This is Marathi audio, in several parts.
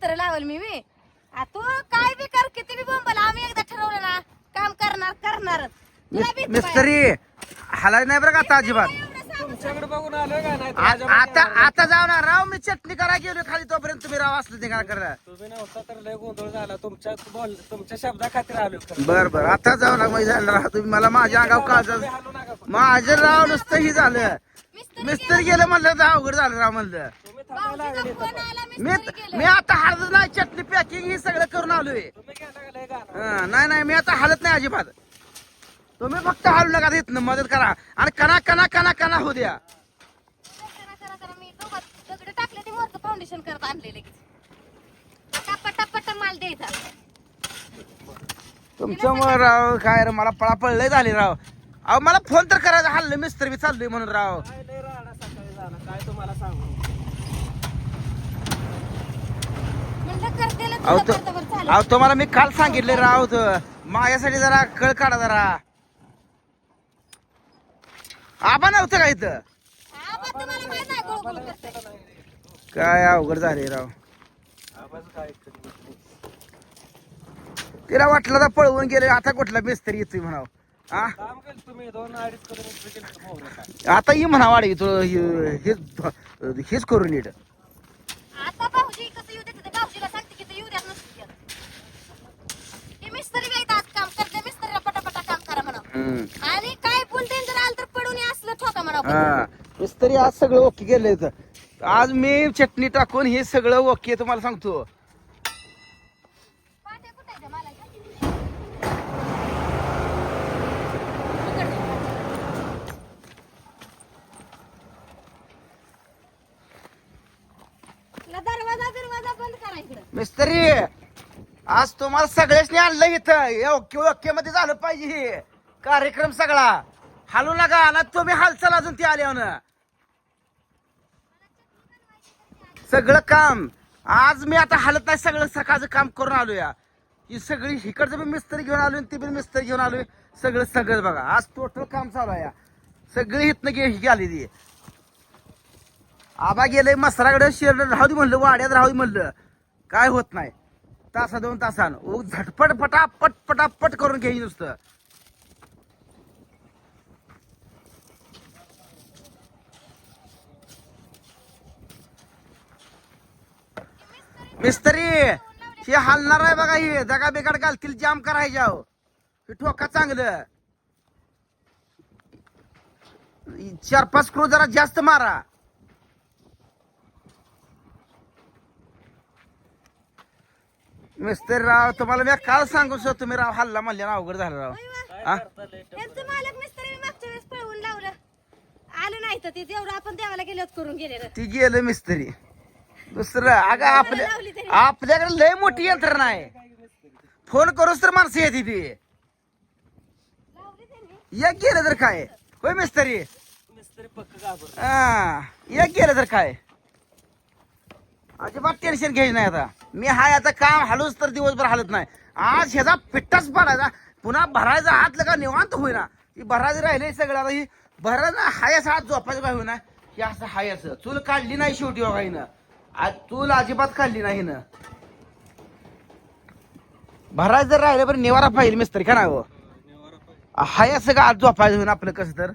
मिस्तर लावल मी मी तू काय बी कर किती बी बोंबल आम्ही एकदा ठरवलं ना काम करणार करणारच तुला भीती बाई. मिस्त्री हालाय नाही बरं का आता अजिबात? तुमच्याकडे बघून आलोय का नाही? आ- आता आता जाऊ ना राव मी चटणी करा गेलो खाली तोपर्यंत तुम्ही राव असलं ते काय करा तुम्ही नव्हता तर लय गोंधळ झाला. तुमच्या बोल तुमच्या शब्दा खातीर आलो खरं. बर बर. आता जाऊ ना मग झालं राव. तुम्ही मला माझ्या अंगावर काळज तुम्ही हालू नका पण. माझं राव नुसतं ही झालं. मिस्त्री गेलं. म्हणलं तर अवघड झालं राव म्हणलं. तुम्ही थांबायला लागले मी मी आता हळद नाही चटणी पॅकिंग ही सगळं करून आलोय. तुम्ही गेला का लय गाणं? हं, नाही नाही मी आता हालत नाही अजिबात. तुम्ही फक्त हालू नका इथनं मदत करा. आणि कना कना कना कना होऊ द्या. करा करा करा मी दोघं दगड टाकले ते वरचं फाउंडेशन करत आणले लगेच. टप्पा टप्पा माल द्यायचा. तुमच्यामुळे राव काय रे मला पळापळ झाली राव. अहो मला फोन तर करायचा हल्लं मिस्त्री मी चाललोय म्हणून राव. काय लय सकाळी तुम्हाला सांगू? म्हणलं करतेला अहो तो तुम्हाला मी काल सांगितले राव तो माझ्यासाठी जरा कळ काढा जरा. आबा नव्हतं का इथं. काय अवघड झाले राव. काय. तिला वाटलं तर पळवून गेले आता कुठला मिस्त्री येतोय म्हणाव. काय आता ये म्हणा वाडी तो हे- हेच हेच करून नीट मिस्त्री काम करते मिस्त्रीला पटापटा काम करा म्हणा. हा. मिस्त्री आज सगळं ओके इथं. आज मी चटणी टाकून हे सगळं ओके तुम्हाला सांगतो. मिस्त्री आज तुम्हाला सगळ्याच आणलं इथं. ओके ओके मध्ये झालं पाहिजे हे. कार्यक्रम सगळा. हालू नका ना तुम्ही हालचाल अजून ती आल्यावर. सगळं काम. आज मी आता हालत नाही सगळं सकाळचं काम करून आलो या ही सगळी इकडचं पण मिस्त्री घेऊन आलोय आणि ती पण मिस्त्री घेऊन आलोय. सगळं सगळं बघा. आज टोटल काम चालू आहे. सगळी इथनं गे ती आबा गेले मसराकडे शेर राहू दे म्हणलं वाड्यात राहू दे म्हणलं. काय होत नाही. तासा दोन तासान. झटपट पटापट पटापट करून घ्यायची नुसतं. मिस्त्री हे हालणार आहे बघा हे. दगा बेगाड घालतील जाम करायच्या हो. हे ठोका चांगलं. चार पाच स्क्रू जरा जास्त मारा. मिस्त्री राव तुम्हाला मी काल सांगू शकतो तुम्ही राव हल्ला म्हणले ना अवघड झालं राव. हा? त्यांचं मालक मिस्त्री मागच्या वेळेस पळवून लावलं. आलं नाही तर ते तेवढं आपण देवाला गेलं करून गेलेलं. ती गेलं मिस्त्री. दुसरं अगं आपल्या. आपल्याकडे लय मोठी यंत्रणा आहे फोन करूच तर माणसं येते ती. एक गेलं तर काय? होय मिस्त्री? मिस्त्री पक्क घाबर हा एक गेलं तर काय? अजिबात टेन्शन घ्यायचं नाही आता. मी हाय आता काम हालूच तर दिवसभर हालत नाही. आज ह्याचा पिट्टाच पडायचा. पुन्हा भरायचा हात लगा निवांत होईना. ती भरायचं राहिले सगळं. आता ही भरा ना हायाचा हात झोपायचं काय होईना. हे असं हायाचं चूल काढली नाही शेवटी बघा हिनं आज चूल अजिबात काढली नाही हिनं भरायचं जर राहिलं बरं निवारा पाहिजे मिस्त्री का नाही हो. हाय असं का आज झोपायचं होईना आपलं कसं तर?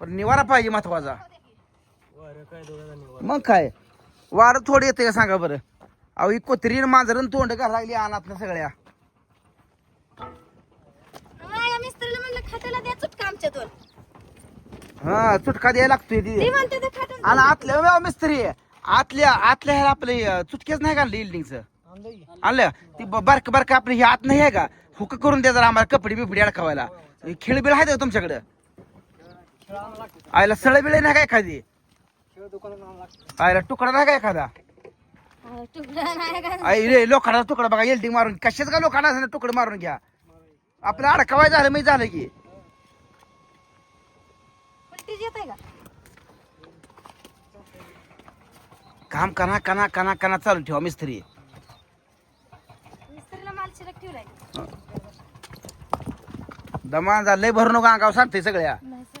पण निवारा पाहिजे महत्त्वाचा. मग काय? वारं थोडं येते का सांगा बरं? अहो ही कोथरीन मांजरण तोंड घाला लागली अनात ना सगळ्या. माझ्या मिस्त्रीला म्हणलं खात्याला द्या चुटका आमच्यातून. हा चुटका द्यायला लागतोय ती. ती म्हणते ते खात्याला आणि आतल्या मिस्त्री. आतल्या आतल्या ह्याला आपले चुटकेच नाही का इल्डिंगचं? आणलं? ती ब- बारक बारक आपली ही आत नाही आहे का? हुक करून द्या जरा आम्हाला कपडे बिपडे अडकवायला खेळ बिळ आहे का तुमच्याकडं? आयला सळ बिळ नाही का एखादी? खेळ दुकानात लागतं. आयला तुकडा नाही का एखादा? अहो, तुकडा नाही का? आई रे लोखंडाचा तुकडा बघा एल्डिंग मारून. कशाच का लोखंडा तुकडे मारून घ्या? आपलं अडकवाय झालं मी झालं की. पलटीच येत आहे का? काम कना कना कना कना चालू ठेवा मिस्त्री. मिस्त्रीला माल शिल्लक ठेवलाय. दमा लय भरू नका अंगावर सांगते सगळ्या. नाही सर.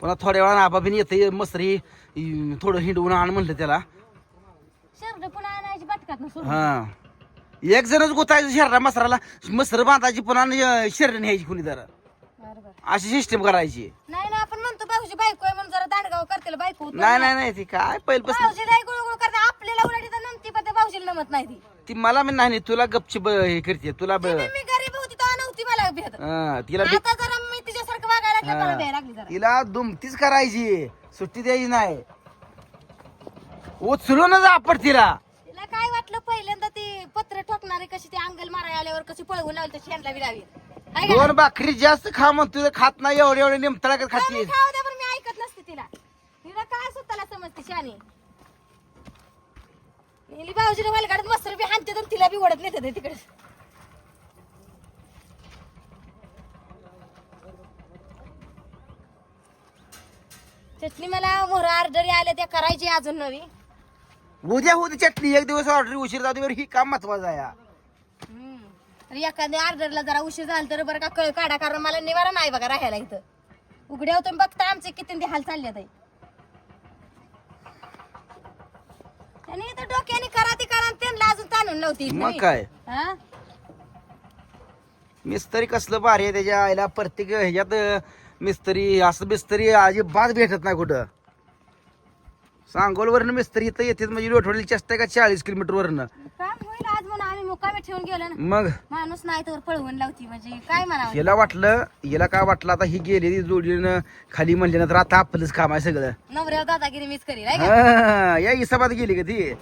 पुन्हा थोड्या वेळा आबाबीन येते मसरी अं, थोडं हिंडवून आण म्हणलं त्याला. शर्ट पुन्हा आणायची बटकात ना सोडून. हा. एक जणच गोतायचं शर्रा मसराला मसर बांधायची पुन्हा आणि शरीर न्यायची कुणी जरा अशी सिस्टीम करायची. नाही ना आपण म्हणतो भाऊजी बायको आहे म्हणून जरा दांडगाव करतील बायको नाही. नाही नाही ती काय पहिल्यापासून भाऊजी लय गुळगुळ करते आपल्याला उलटी तर नमती पण त्या भाऊजीला नमत नाही ती. ती मला मी नाही तुला गपची ब- हे करते तुला ब- मी गरीब होती तेव्हा नव्हती मला भेट हा, तिला बी- आता जरा मी तिच्यासारखं वागायला लागले मला. भ्यायला लागली जरा. तिला दुमतीच करायची. सुट्टी द्यायची नाही. उचलूनच आपट तिला. तिला काय वाटलं पहिल्यांदा ती पत्र ठोकणारी कशी ती अंगल मारायला आल्यावर कशी पळवून लावली तशी ह्यांना बी लावी. दोन भाकरी जास्त खा म्हणतो तुझं खात नाही एवढे एवढे निमतळा नाही? खाती खाऊ द्या पण मी ऐकत नसते तिला. तिला काय स्वतःला समजते शानी? नेली भाऊजीला वालगाडत मस्त बी हाणते तर तिला बी ओढत नेते तिकडे. चटणी मला मोहर ऑर्डर आल्या त्या करायची अजून नवी. उद्या होती चटणी एक दिवस ऑर्डर उशीर जाऊ दे बरं, ही काम महत्वाचं आहे. एखाद्या ऑर्डरला जरा उशीर झाला तर बरं का कळ काढा कारण मला निवारा नाही बघा राहायला इथं. उघड्या तुम्ही बघता आमचे किती हाल चालले ताई त्यांनी इथं डोक्याने करा ती करा आणि त्यांना अजून ताणून नव्हती मग काय? हा? मिस्त्री कसलं भारी आहे त्याच्या आईला प्रत्येक ह्याच्यात मिस्त्री असं मिस्त्री अजिबात भेटत नाही कुठं. सांगोलवरनं मिस्त्री इथं येते म्हणजे लोटवडील चेष्टा का चाळीस किलोमीटर वरनं म्हणून आम्ही मुकामी ठेवून गेलो ना. मग? माणूस नाही तर पळवून लावती म्हणजे. काय म्हणावं? हिला वाटलं हिला काय वाटलं आता ही गेलेली जोडीनं खाली म्हणली नंतर आता आपलंच काम आहे सगळं. नवऱ्यावर दादागिरी मीच करील का? हा, या हिसाबात गेली का ती?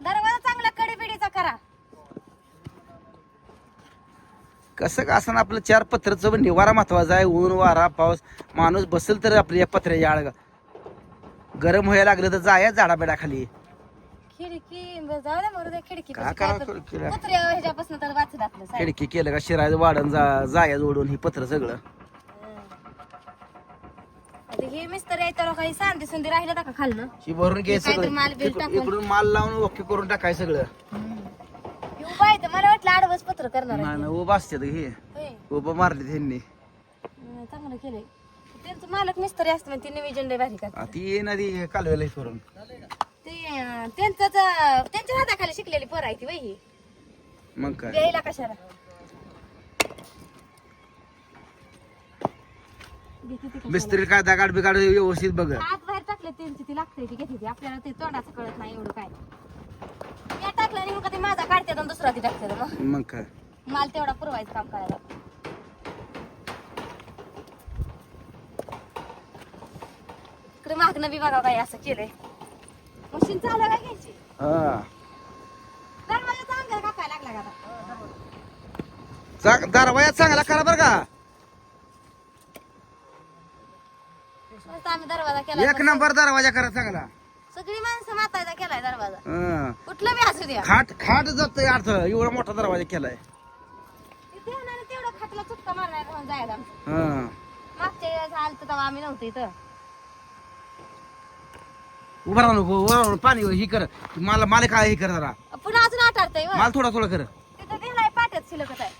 दरवाजा चांगला कडेपिडीचा करा. कसं का असं आपलं चार पत्राचं निवारा महत्त्वाचा आहे ऊन वारा पाऊस. माणूस बसेल तर आपल्या या पत्र्याच्या आळ गरम व्हायला लागलं तर जाया झाडा खाली खिडकी बरं, जाऊ द्या मरू द्या खिडकी खिडकीला? ह्याच्यापासून तर आपलं. खिडकी केलं का शिरायचं वाढण जा जाया जोडून ही पत्र सगळं आता हे मिस्तर तर काही सांदी सुंदी राहिलं का खालनं ही भरून सगळं. माल बिल इकडून टाकून. इकडून माल लावून ओके करून टाकाय सगळं हे उभा आहे तर मला वाटलं आडवच पत्र करणार आहे. नाही, नाही, उभं असते हे होय. उभं मारले त्यांनी चांगलं केलंय त्यांचं मालक मिस्त्री असतं ते नियोजन लय भारी करतात. आ, ती ये ना ती कालवेला हे करून ते अं, त्यांचंच अं, त्यांच्या हाताखाली शिकलेली पोर आहे ती ही. मग काय? द्यायला कशाला? भीती ती कशाला? मिस्त्री काय दगाड बिगाड व्यवस्थित बघ. हात बाहेर टाकले त्यांची ती लागते ती घेते ती. आपल्याला ते तोंडाचं कळत नाही एवढं काय. या टाकलं आणि मग ते माझा काढते आणि दुसरा ती टाकते मग. मग काय? माल तेवढा पुरवायचं काम करायला. इकडे मागणं बी बघा काय असं केलंय. मशीन चालू काय घ्यायची? हा. दरवाजा चांगला कापाय लागला का आता? चांग- दरवाजा चांगला करा बरं का. मस्त आम्ही दरवाजा केला एक नंबर दरवाजा करा चांगला. सगळी माणसं मातायचा केलाय दरवाजा. हा. कुठलं बी असू द्या. खाट खाट जातोय अर्थ एवढा मोठा दरवाजा केलाय. तिथे तेवढं खाटला चुटका मारणार म्हणून जायला. आमचं. हा. मागच्या वेळेस आलतं तेव्हा आम्ही नव्हतो इथं. उभा राहू नको उभा राहू नको. पाणी ही कर मला मला काय हे कर जरा पुन्हा अजून आठ व. माल थोडा थोडा कर तिथं दिलाय पाट्यात आहे